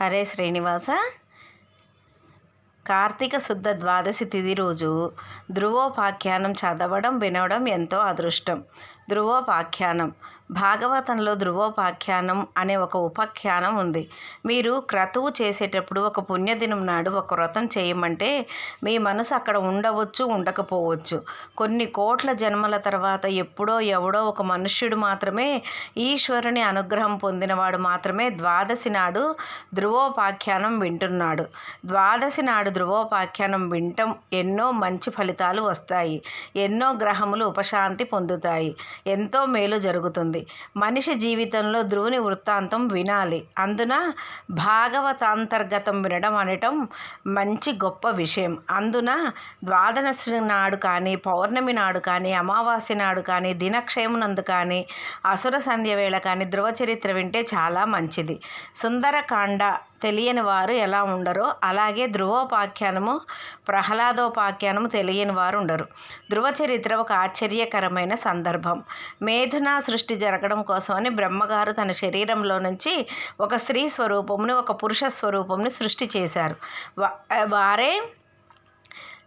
హరే శ్రీనివాస. కార్తీక శుద్ధ ద్వాదశి తిథి రోజు ధ్రువోపాఖ్యానం చదవడం వినవడం ఎంతో అదృష్టం. ధ్రువోపాఖ్యానం. భాగవతంలో ధ్రువోపాఖ్యానం అనే ఒక ఉపాఖ్యానం ఉంది. మీరు క్రతువు చేసేటప్పుడు ఒక పుణ్యదినం నాడు ఒక వ్రతం చేయమంటే మీ మనసు అక్కడ ఉండవచ్చు ఉండకపోవచ్చు. కొన్ని కోట్ల జన్మల తర్వాత ఎప్పుడో ఎవడో ఒక మనుష్యుడు మాత్రమే ఈశ్వరుని అనుగ్రహం పొందినవాడు మాత్రమే ద్వాదశి నాడు ధ్రువోపాఖ్యానం వింటున్నాడు. ద్వాదశి నాడు ధ్రువోపాఖ్యానం వింటం ఎన్నో మంచి ఫలితాలు వస్తాయి. ఎన్నో గ్రహములు ఉపశాంతి పొందుతాయి. ఎంతో మేలు జరుగుతుంది. మనిషి జీవితంలో ధ్రువుని వృత్తాంతం వినాలి. అందున భాగవతాంతర్గతం వినడం అనటం మంచి గొప్ప విషయం. అందున ద్వాదశి నాడు కానీ పౌర్ణమి నాడు కానీ అమావాస్య నాడు కానీ దినక్షయమునందు కానీ అసుర సంధ్య వేళ కానీ ధ్రువ చరిత్ర వింటే చాలా మంచిది. సుందరకాండ తెలియని వారు ఎలా ఉండరో అలాగే ధ్రువోపాఖ్యానము ప్రహ్లాదోపాఖ్యానము తెలియని వారు ఉండరు ధ్రువ చరిత్ర ఒక ఆశ్చర్యకరమైన సందర్భం. మేధున సృష్టి జరగడం కోసమని బ్రహ్మగారు తన శరీరంలో నుంచి ఒక స్త్రీ స్వరూపముని ఒక పురుష స్వరూపముని సృష్టి చేశారు. వారే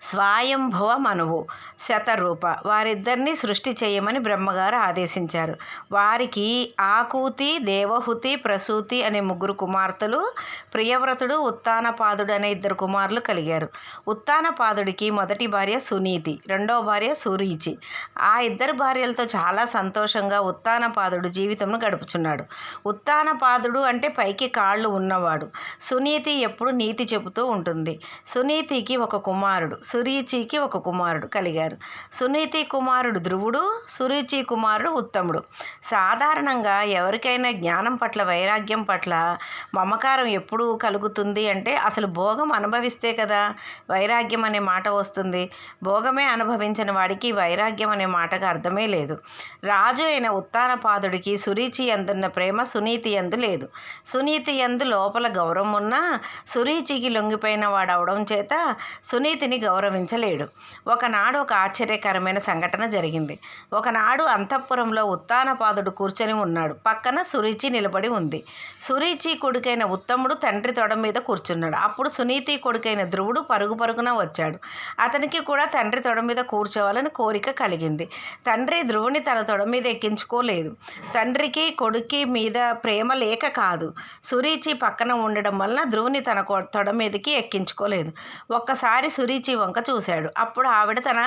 స్వయంభవ మనువు శతరూప. వారిద్దరిని సృష్టి చేయమని బ్రహ్మగారు ఆదేశించారు. వారికి ఆకూతి దేవహుతి ప్రసూతి అనే ముగ్గురు కుమార్తెలు ప్రియవ్రతుడు ఉత్తానపాదుడు అనే ఇద్దరు కుమారులు కలిగారు. ఉత్తానపాదుడికి మొదటి భార్య సునీతి రెండవ భార్య సురీచి. ఆ ఇద్దరు భార్యలతో చాలా సంతోషంగా ఉత్తానపాదుడు జీవితంను గడుపుచున్నాడు. ఉత్తానపాదుడు అంటే పైకి కాళ్ళు ఉన్నవాడు. సునీతి ఎప్పుడు నీతి చెబుతూ ఉంటుంది. సునీతికి ఒక కుమారుడు. సురీచికి ఒక కుమారుడు కలిగారు. సునీతి కుమారుడు ధ్రువుడు సురీచి కుమారుడు ఉత్తముడు. సాధారణంగా ఎవరికైనా జ్ఞానం పట్ల వైరాగ్యం పట్ల మమకారం ఎప్పుడు కలుగుతుంది అంటే అసలు భోగం అనుభవిస్తే కదా వైరాగ్యం అనే మాట వస్తుంది. భోగమే అనుభవించిన వాడికి వైరాగ్యం అనే మాటకు అర్థమే లేదు. రాజు అయిన ఉత్తానపాదుడికి సురీచి అందున్న ప్రేమ సునీతి ఎందు లేదు. సునీతి ఎందు లోపల గౌరవం ఉన్నా సురీచికి లొంగిపోయిన వాడు అవడం చేత సునీతిని గౌరవించలేడు. ఒకనాడు ఒక ఆశ్చర్యకరమైన సంఘటన జరిగింది. ఒకనాడు అంతఃపురంలో ఉత్తానపాదుడు కూర్చొని ఉన్నాడు. పక్కన సురీచి నిలబడి ఉంది. సురీచి కొడుకైన ఉత్తముడు తండ్రి తొడ మీద కూర్చున్నాడు. అప్పుడు సునీతి కొడుకైన ధ్రువుడు పరుగు పరుగున వచ్చాడు. అతనికి కూడా తండ్రి తొడ మీద కూర్చోవాలని కోరిక కలిగింది. తండ్రి ధ్రువుని తన తొడ మీద ఎక్కించుకోలేదు. తండ్రికి కొడుకి మీద ప్రేమ లేక కాదు. సురీచి పక్కన ఉండడం వలన ధ్రువుని తన కొ- తొడ మీదకి ఎక్కించుకోలేదు. ఒక్కసారి సురీచి వంక చూశాడు. అప్పుడు ఆవిడ తన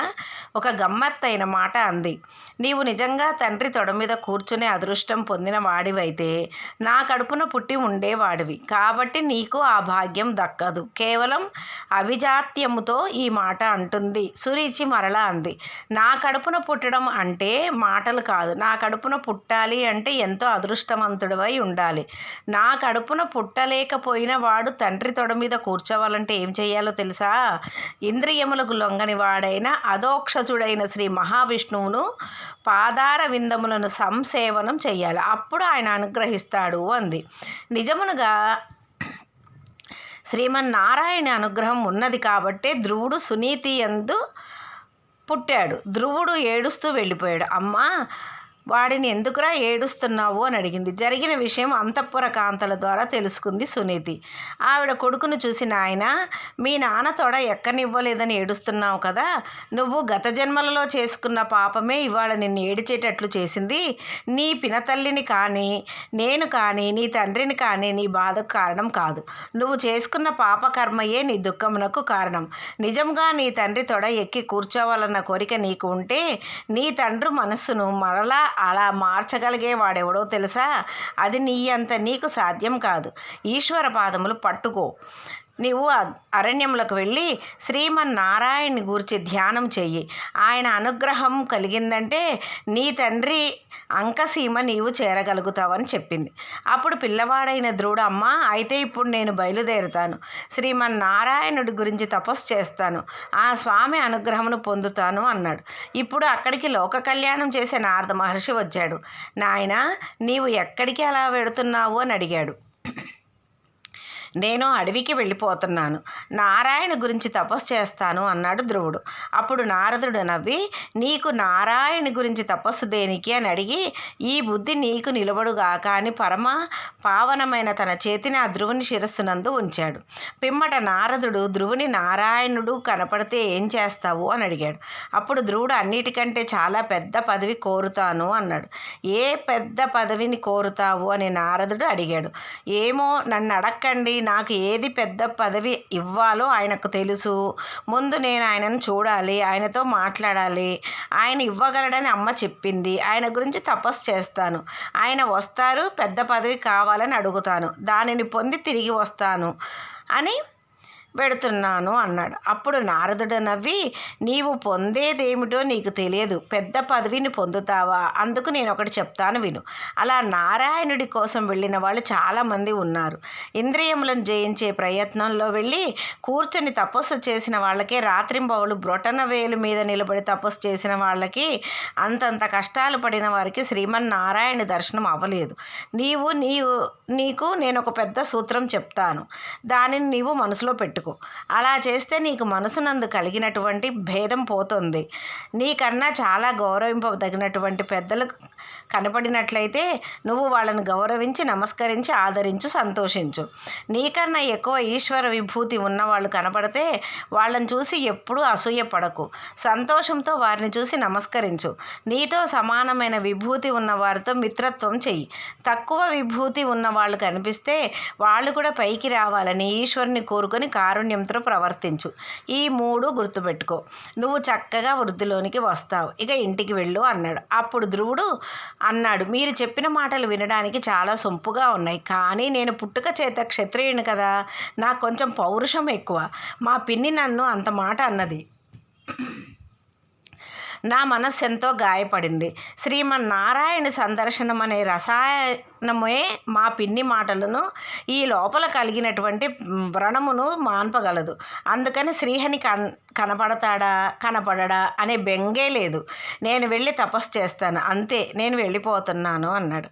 ఒక గమ్మత్తైన మాట అంది. నీవు నిజంగా తండ్రి తొడ మీద కూర్చునే అదృష్టం పొందిన వాడివైతే నా కడుపున పుట్టి ఉండేవాడివి. కాబట్టి నీకు ఆ భాగ్యం దక్కదు. కేవలం అవిజాత్యముతో ఈ మాట అంటుంది. సురీచి మరలా అంది. నా కడుపున పుట్టడం అంటే మాటలు కాదు. నా కడుపున పుట్టాలి అంటే ఎంతో అదృష్టవంతుడివై ఉండాలి. నా కడుపున పుట్టలేకపోయిన వాడు తండ్రి తొడ మీద కూర్చోవాలంటే ఏం చేయాలో తెలుసా? ఇంద్రియములకు లొంగని వాడైన అధోక్షజుడైన శ్రీ మహావిష్ణువును పాదార విందములను సంసేవనం చేయాలి అప్పుడు ఆయన అనుగ్రహిస్తాడు అంది. నిజమునుగా శ్రీమన్నారాయణ అనుగ్రహం ఉన్నది కాబట్టే ధ్రువుడు సునీతి ఎందు పుట్టాడు. ధ్రువుడు ఏడుస్తూ వెళ్ళిపోయాడు. అమ్మా వాడిని ఎందుకురా ఏడుస్తున్నావు అని అడిగింది. జరిగిన విషయం అంతఃపుర కాంతల ద్వారా తెలుసుకుంది సునీతి. ఆవిడ కొడుకును చూసి నాయన మీ నాన్న తొడ ఎక్కనివ్వలేదని ఏడుస్తున్నావు కదా. నువ్వు గత జన్మలలో చేసుకున్న పాపమే ఇవాళ నిన్ను ఏడిచేటట్లు చేసింది. నీ పినతల్లిని కానీ నేను కానీ నీ తండ్రిని కానీ నీ బాధకు కారణం కాదు. నువ్వు చేసుకున్న పాపకర్మయే నీ దుఃఖమునకు కారణం. నిజంగా నీ తండ్రి తొడ ఎక్కి కూర్చోవాలన్న కోరిక నీకు ఉంటే నీ తండ్రి మనస్సును మరలా అలా మార్చగలిగే వాడెవడో తెలుసా? అది నీ అంత నీకు సాధ్యం కాదు. ఈశ్వర పాదములు పట్టుకో. నీవు అరణ్యములకు వెళ్ళి శ్రీమన్నారాయణ్ని గురించి ధ్యానం చెయ్యి. ఆయన అనుగ్రహం కలిగిందంటే నీ తండ్రి అంకసీమ నీవు చేరగలుగుతావని చెప్పింది. అప్పుడు పిల్లవాడైన ద్రుడమ్మ అయితే ఇప్పుడు నేను బయలుదేరుతాను. శ్రీమన్నారాయణుడి గురించి తపస్సు చేస్తాను. ఆ స్వామి అనుగ్రహమును పొందుతాను అన్నాడు. ఇప్పుడు అక్కడికి లోక కళ్యాణం చేసే నారద మహర్షి వచ్చాడు. నాయన నీవు ఎక్కడికి అలా వెడుతున్నావు అని అడిగాడు. నేను అడవికి వెళ్ళిపోతున్నాను. నారాయణ గురించి తపస్సు చేస్తాను అన్నాడు ధ్రువుడు. అప్పుడు నారదుడు నవ్వి నీకు నారాయణ గురించి తపస్సు దేనికి అని అడిగి ఈ బుద్ధి నీకు నిలబడుగాక అని పరమ పావనమైన తన చేతిని ఆ ధ్రువుని శిరస్సునందు ఉంచాడు. పిమ్మట నారదుడు ధ్రువుని నారాయణుడు కనపడితే ఏం చేస్తావు అని అడిగాడు. అప్పుడు ధ్రువుడు అన్నిటికంటే చాలా పెద్ద పదవి కోరుతాను అన్నాడు. ఏ పెద్ద పదవిని కోరుతావు అని నారదుడు అడిగాడు. ఏమో నన్ను అడక్కండి నాకు ఏది పెద్ద పదవి ఇవ్వాలో ఆయనకు తెలుసు. ముందు నేను ఆయనను చూడాలి ఆయనతో మాట్లాడాలి. ఆయన ఇవ్వగలడని అమ్మ చెప్పింది. ఆయన గురించి తపస్సు చేస్తాను. ఆయన వస్తారు పెద్ద పదవి కావాలని అడుగుతాను. దానిని పొంది తిరిగి వస్తాను అని పెడుతున్నాను అన్నాడు. అప్పుడు నారదుడు నవ్వి నీవు పొందేదేమిటో నీకు తెలియదు. పెద్ద పదవిని పొందుతావా? అందుకు నేను ఒకటి చెప్తాను విను అలా నారాయణుడి కోసం వెళ్ళిన వాళ్ళు చాలామంది ఉన్నారు. ఇంద్రియములను జయించే ప్రయత్నంలో వెళ్ళి కూర్చొని తపస్సు చేసిన వాళ్ళకే రాత్రింబవులు బ్రొటన వేలు మీద నిలబడి తపస్సు చేసిన వాళ్ళకి అంతంత కష్టాలు పడిన వారికి శ్రీమన్నారాయణ దర్శనం అవ్వలేదు. నీవు నీవు నీకు నేను ఒక పెద్ద సూత్రం చెప్తాను. దానిని నీవు మనసులో పెట్టుకో. అలా చేస్తే నీకు మనసునందు కలిగినటువంటి భేదం పోతుంది. నీకన్నా చాలా గౌరవింపదగినటువంటి పెద్దలు కనపడినట్లయితే నువ్వు వాళ్ళని గౌరవించి నమస్కరించి ఆదరించు సంతోషించు. నీకన్నా ఎక్కువ ఈశ్వర విభూతి ఉన్నవాళ్ళు కనపడితే వాళ్ళని చూసి ఎప్పుడూ అసూయ పడకు. సంతోషంతో వారిని చూసి నమస్కరించు. నీతో సమానమైన విభూతి ఉన్న వారితో మిత్రత్వం చెయ్యి. తక్కువ విభూతి ఉన్న వాళ్ళు కనిపిస్తే వాళ్ళు కూడా పైకి రావాలని ఈశ్వరుని కోరుకొని కారుణ్యంతో ప్రవర్తించు. ఈ మూడు గుర్తుపెట్టుకో. నువ్వు చక్కగా వృద్ధిలోనికి వస్తావు. ఇక ఇంటికి వెళ్ళు అన్నాడు. అప్పుడు ధ్రువుడు అన్నాడు మీరు చెప్పిన మాటలు వినడానికి చాలా సొంపుగా ఉన్నాయి. కానీ నేను పుట్టుక చేత క్షత్రియుని కదా. నాకు కొంచెం పౌరుషం ఎక్కువ. మా పిన్ని నన్ను అంత మాట అన్నది. నా మనస్సు ఎంతో గాయపడింది. శ్రీమన్నారాయణ సందర్శనం అనే రసాయనమే మా పిన్ని మాటలను ఈ లోపల కలిగినటువంటి వ్రణమును మాన్పగలదు. అందుకని శ్రీహని కన్ కనపడతాడా కనపడడా అనే బెంగే లేదు. నేను వెళ్ళి తపస్సు చేస్తాను. అంతే నేను వెళ్ళిపోతున్నాను అన్నాడు.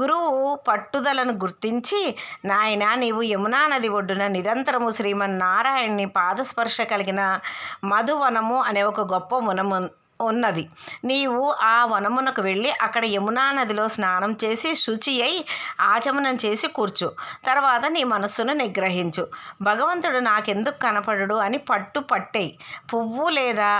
గురువు పట్టుదలను గుర్తించి నాయన నీవు యమునా నది ఒడ్డున నిరంతరము శ్రీమన్నారాయణ్ణి పాదస్పర్శ కలిగిన మధువనము అనే ఒక గొప్ప వనము ఉన్నది. నీవు ఆ వనమునకు వెళ్ళి అక్కడ యమునా నదిలో స్నానం చేసి శుచి అయి ఆచమనం చేసి కూర్చు. తర్వాత నీ మనస్సును నిగ్రహించు. భగవంతుడు నాకెందుకు కనపడడు అని పట్టు పట్టేయి పువ్వు లేదా